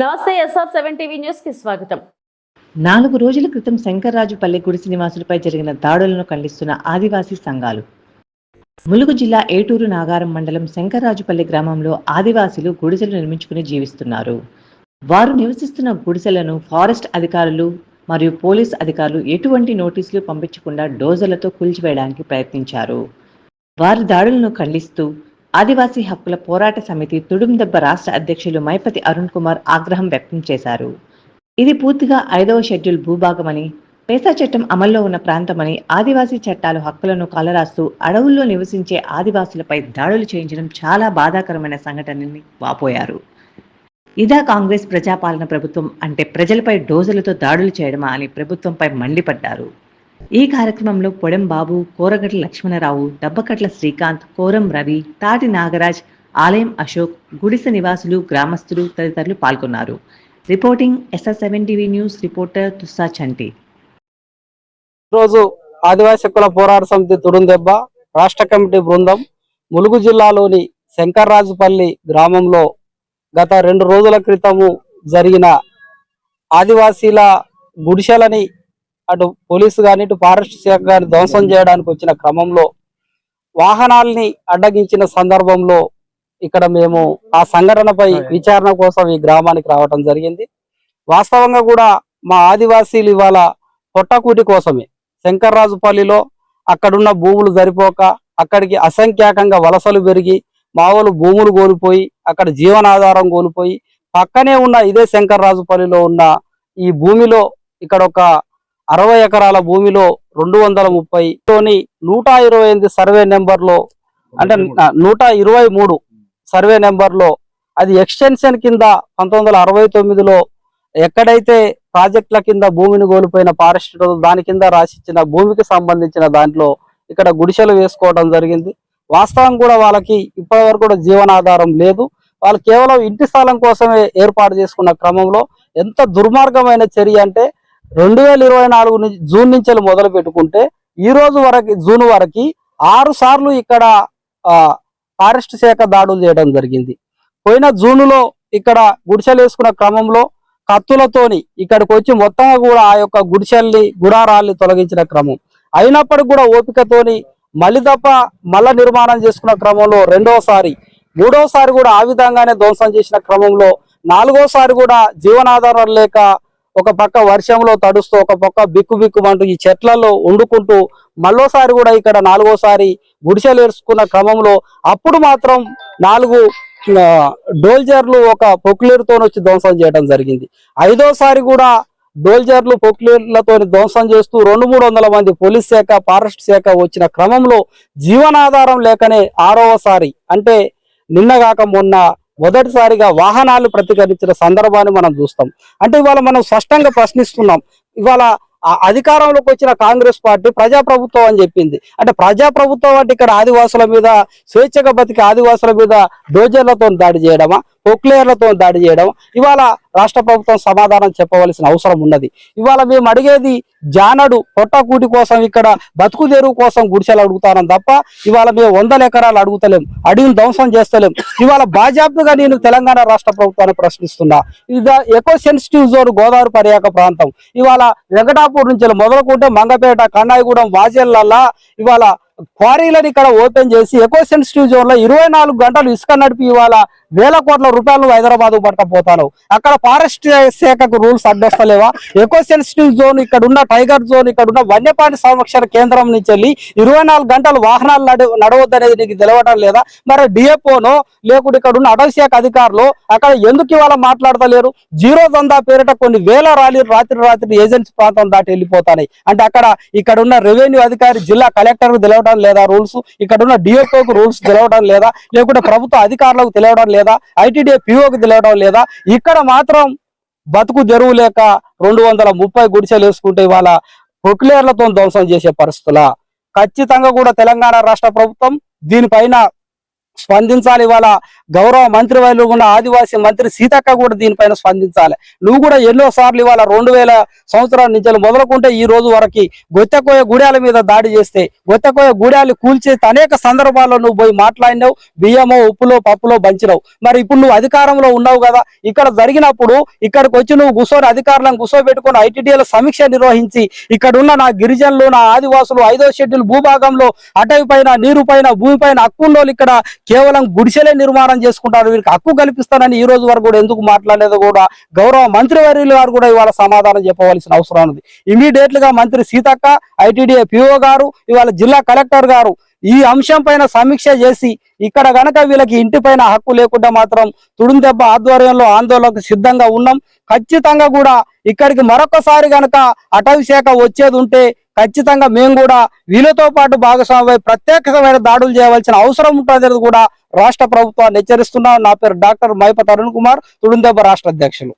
నమస్తే SR seven TV న్యూస్కి స్వాగతం. నాలుగు రోజుల క్రితం శంకర్రాజుపల్లి గుడిసి నివాసులపై జరిగిన దాడులను ఖండిస్తున్న ఆదివాసీ సంఘాలు. ములుగు జిల్లా ఏటూరు నాగారం మండలం శంకర్రాజుపల్లి గ్రామంలో ఆదివాసీలు గుడిసెలు నిర్మించుకుని జీవిస్తున్నారు. వారు నివసిస్తున్న గుడిసెలను ఫారెస్ట్ అధికారులు మరియు పోలీస్ అధికారులు ఎటువంటి నోటీసులు పంపించకుండా డోజర్లతో కూల్చివేయడానికి ప్రయత్నించారు. వారి దాడులను ఖండిస్తూ ఆదివాసీ హక్కుల పోరాట సమితి తుడుందెబ్బ రాష్ట్ర అధ్యక్షులు మైపతి అరుణ్ కుమార్ ఆగ్రహం వ్యక్తం చేశారు. ఇది పూర్తిగా ఐదవ షెడ్యూల్ భూభాగమని పేసా చట్టం అమల్లో ఉన్న ప్రాంతమని ఆదివాసీ చట్టాలు హక్కులను కలరాస్తూ అడవుల్లో నివసించే ఆదివాసులపై దాడులు చేయించడం చాలా బాధాకరమైన సంఘటనని వాపోయారు. ఇదా కాంగ్రెస్ ప్రజాపాలన ప్రభుత్వం అంటే ప్రజలపై డోజులతో దాడులు చేయడమా అని ప్రభుత్వంపై మండిపడ్డారు. ఈ కార్యక్రమంలో పొడెం బాబు కోరగట్ల లక్ష్మణరావు దబ్బకట్ల శ్రీకాంత్ కోరం రవి తాటి నాగరాజ్ ఆలయం అశోక్ గుడిసె నివాసులు గ్రామస్తులు తదితరులు పాల్గొన్నారు. Reporting SR seven TV news reporter Tussa Chanti. రోజు ఆదివాసీ హక్కుల పోరాట సమితి తుడుందెబ్బ రాష్ట్ర కమిటీ బృందం ములుగు జిల్లాలోని శంకర్రాజుపల్లి గ్రామంలో గత రెండు రోజుల క్రితము జరిగిన ఆదివాసీల గుడిసెలని అటు పోలీసు కానీ ఇటు ఫారెస్ట్ శాఖ కానీ ధ్వంసం చేయడానికి వచ్చిన క్రమంలో వాహనాల్ని అడ్డగించిన సందర్భంలో ఇక్కడ మేము ఆ సంఘటనపై విచారణ కోసం ఈ గ్రామానికి రావడం జరిగింది. వాస్తవంగా కూడా మా ఆదివాసీలు ఇవాళ పొట్టకూటి కోసమే. శంకర్రాజుపల్లిలో అక్కడున్న భూములు సరిపోక అక్కడికి అసంఖ్యాకంగా వలసలు పెరిగి మామూలు భూములు కోల్పోయి అక్కడ జీవనాధారం కోల్పోయి పక్కనే ఉన్న ఇదే శంకర్రాజుపల్లిలో ఉన్న ఈ భూమిలో ఇక్కడ ఒక అరవై ఎకరాల భూమిలో రెండు వందల ముప్పై తోని నూట ఇరవై ఎనిమిది సర్వే నెంబర్లో అంటే నూట ఇరవై మూడు. సర్వే నెంబర్లో అది ఎక్స్టెన్షన్ కింద పంతొమ్మిది వందల అరవై తొమ్మిదిలో ఎక్కడైతే ప్రాజెక్టుల కింద భూమిని కోల్పోయిన ఫారెస్ట్ దాని కింద రాసిచ్చిన భూమికి సంబంధించిన దాంట్లో ఇక్కడ గుడిసెలు వేసుకోవడం జరిగింది. వాస్తవం కూడా వాళ్ళకి ఇప్పటి వరకు కూడా జీవనాధారం లేదు. వాళ్ళు కేవలం ఇంటి స్థలం కోసమే ఏర్పాటు చేసుకున్న క్రమంలో ఎంత దుర్మార్గమైన చర్య అంటే రెండు వేల ఇరవై నాలుగు నుంచి జూన్ నుంచి మొదలు పెట్టుకుంటే ఈ రోజు వరకు జూన్ వరకు ఆరు సార్లు ఇక్కడ ఫారెస్ట్ శాఖ దాడులు చేయడం జరిగింది. పోయిన జూన్లో ఇక్కడ గుడిసెలు వేసుకున్న క్రమంలో కత్తులతోని ఇక్కడికి వచ్చి మొత్తంగా కూడా ఆ యొక్క గుడిసెల్ని గుడారాల్ని తొలగించిన క్రమం. అయినప్పటికి కూడా ఓపికతోని మళ్ళీ తప్ప మళ్ళా నిర్మాణం చేసుకున్న క్రమంలో రెండోసారి మూడోసారి కూడా ఆ విధంగానే ధ్వంసం చేసిన క్రమంలో నాలుగోసారి కూడా జీవనాధారం లేక ఒక పక్క వర్షంలో తడుస్తూ ఒక పక్క బిక్కు బిక్కుమంటూ ఈ చెట్లలో వండుకుంటూ మళ్ళోసారి కూడా ఇక్కడ నాలుగోసారి గుడిసెలు క్రమంలో అప్పుడు మాత్రం నాలుగు డోల్జర్లు ఒక పొక్లేరుతో వచ్చి ధ్వంసం చేయడం జరిగింది. ఐదోసారి కూడా డోల్జర్లు పొక్లేర్లతో ధ్వంసం చేస్తూ రెండు మూడు వందల మంది పోలీస్ శాఖ ఫారెస్ట్ శాఖ వచ్చిన క్రమంలో జీవనాధారం లేకనే ఆరవసారి అంటే నిన్నగాక మొన్న మొదటిసారిగా వాహనాలు ప్రతిఘటించిన సందర్భాన్ని మనం చూస్తాం. అంటే ఇవాళ మనం స్పష్టంగా ప్రశ్నిస్తున్నాం. ఇవాళ అధికారంలోకి వచ్చిన కాంగ్రెస్ పార్టీ ప్రజాప్రభుత్వం అని చెప్పింది. అంటే ప్రజాప్రభుత్వం అంటే ఇక్కడ ఆదివాసుల మీద స్వేచ్ఛగా బతికి ఆదివాసుల మీద డోజర్లతో దాడి చేయడమా? పొక్లేయర్లతో దాడి చేయడం ఇవాళ రాష్ట్ర ప్రభుత్వం సమాధానం చెప్పవలసిన అవసరం ఉన్నది. ఇవాళ మేము అడిగేది జానడు పొట్టకూటి కోసం ఇక్కడ బతుకు తెరువు కోసం గుడిసెలు అడుగుతాను తప్ప ఇవాళ మేము వందల ఎకరాలు అడుగుతలేం అడవిని ధ్వంసం చేస్తలేం. ఇవాళ బాజాబ్దుగా నేను తెలంగాణ రాష్ట్ర ప్రభుత్వాన్ని ప్రశ్నిస్తున్నా. ఇది ఎకో సెన్సిటివ్ జోన్ గోదావరి పర్యాక ప్రాంతం. ఇవాళ వెంకటాపూర్ నుంచి మొదలుకుంటే మంగపేట కన్నాయిగూడెం వాజేళ్ళల్లా ఇవాళ క్వారీలను ఇక్కడ ఓపెన్ చేసి ఎకో సెన్సిటివ్ జోన్లో ఇరవై నాలుగు గంటలు ఇసుక నడిపి ఇవాళ వేల కోట్ల రూపాయలు హైదరాబాద్ పట్టకపోతాను అక్కడ ఫారెస్ట్ శాఖకు రూల్స్ అడ్డొస్తలేవా ఎకో సెన్సిటివ్ జోన్ ఇక్కడ ఉన్న టైగర్ జోన్ ఇక్కడ ఉన్న వన్యప్రాణి సంరక్షణ కేంద్రం నుంచి వెళ్ళి ఇరవై నాలుగు గంటలు వాహనాలు నడవద్దనేది నీకు తెలవటం లేదా? మరి డిఎఫ్ఓనో లేకుంటే ఇక్కడ ఉన్న అటవీ శాఖ అధికారులు అక్కడ ఎందుకు ఇవాళ మాట్లాడతలేరు? జీరో దందా పేరిట కొన్ని వేల ర్యాలీలు రాత్రి రాత్రి ఏజెన్సీ ప్రాంతం దాటి వెళ్ళిపోతాయి. అంటే అక్కడ ఇక్కడ ఉన్న రెవెన్యూ అధికారి జిల్లా కలెక్టర్కు తెలియడం లేదా రూల్స్? ఇక్కడ ఉన్న డిఎఫ్ఓకు రూల్స్ తెలియడం లేదా? లేకుంటే ప్రభుత్వ అధికారులకు తెలియడం లేదా? ఐటీడీఏ పిఓకి తెలియడం లేదా? ఇక్కడ మాత్రం బతుకు తెరువు లేక రెండు వందల ముప్పై గుడిసెలు వేసుకుంటే ఇవాళ పొక్లేర్లతో ధ్వంసం చేసే పరిస్థితుల. ఖచ్చితంగా కూడా తెలంగాణ రాష్ట్ర ప్రభుత్వం దీనిపైన స్పందించాలి ఇవాళ. గౌరవ మంత్రి వాళ్ళు కూడా ఆదివాసీ మంత్రి సీతక్క కూడా దీనిపైన స్పందించాలి. నువ్వు కూడా ఎన్నో సార్లు ఇవాళ రెండు వేల సంవత్సరాల నుంచి మొదలుకుంటే ఈ రోజు వరకు గొత్తకోయ గుడాల మీద దాడి చేస్తే గొత్తకోయ గుడాలు కూల్చేస్తే అనేక సందర్భాల్లో నువ్వు పోయి మాట్లాడినావు బియ్యమో ఉప్పులో పప్పులో బంచినావు మరి ఇప్పుడు నువ్వు అధికారంలో ఉన్నావు కదా ఇక్కడ జరిగినప్పుడు ఇక్కడికి వచ్చి నువ్వు కూర్చొని అధికారులను కూర్చోబెట్టుకొని ఐటీడీల సమీక్ష నిర్వహించి ఇక్కడున్న నా గిరిజనులు నా ఆదివాసులు ఐదో షెడ్యూల్ భూభాగంలో అటవి పైన నీరు పైన భూమి పైన హక్కున్నోళ్ళు ఇక్కడ కేవలం గుడిసెలే నిర్మాణం చేసుకుంటారు వీరికి హక్కు కల్పిస్తానని ఈ రోజు వరకు కూడా ఎందుకు మాట్లాడలేదు కూడా గౌరవ మంత్రి వర్యులు గారు కూడా ఇవాళ సమాధానం చెప్పవలసిన అవసరం ఉంది. ఇమీడియట్గా మంత్రి సీతక్క ఐటీడీఏ పిఓ గారు ఇవాళ జిల్లా కలెక్టర్ గారు ఈ అంశం పైన సమీక్ష చేసి ఇక్కడ గనక వీళ్ళకి ఇంటి పైన హక్కు లేకుండా మాత్రం తుడుందెబ్బ ఆధ్వర్యంలో ఆందోళనకు సిద్ధంగా ఉన్నాం. ఖచ్చితంగా కూడా ఇక్కడికి మరొకసారి గనక అటవీ శాఖ వచ్చేది ఉంటే ఖచ్చితంగా మేము కూడా వీళ్ళతో పాటు భాగస్వామ్య ప్రత్యేకమైన దాడులు చేయవలసిన అవసరం ఉంటుంది కూడా రాష్ట్ర ప్రభుత్వాన్ని హెచ్చరిస్తున్నాం. నా పేరు డాక్టర్ మైప తరుణ్ కుమార్ తుడుందెబ్బ రాష్ట్ర అధ్యక్షులు.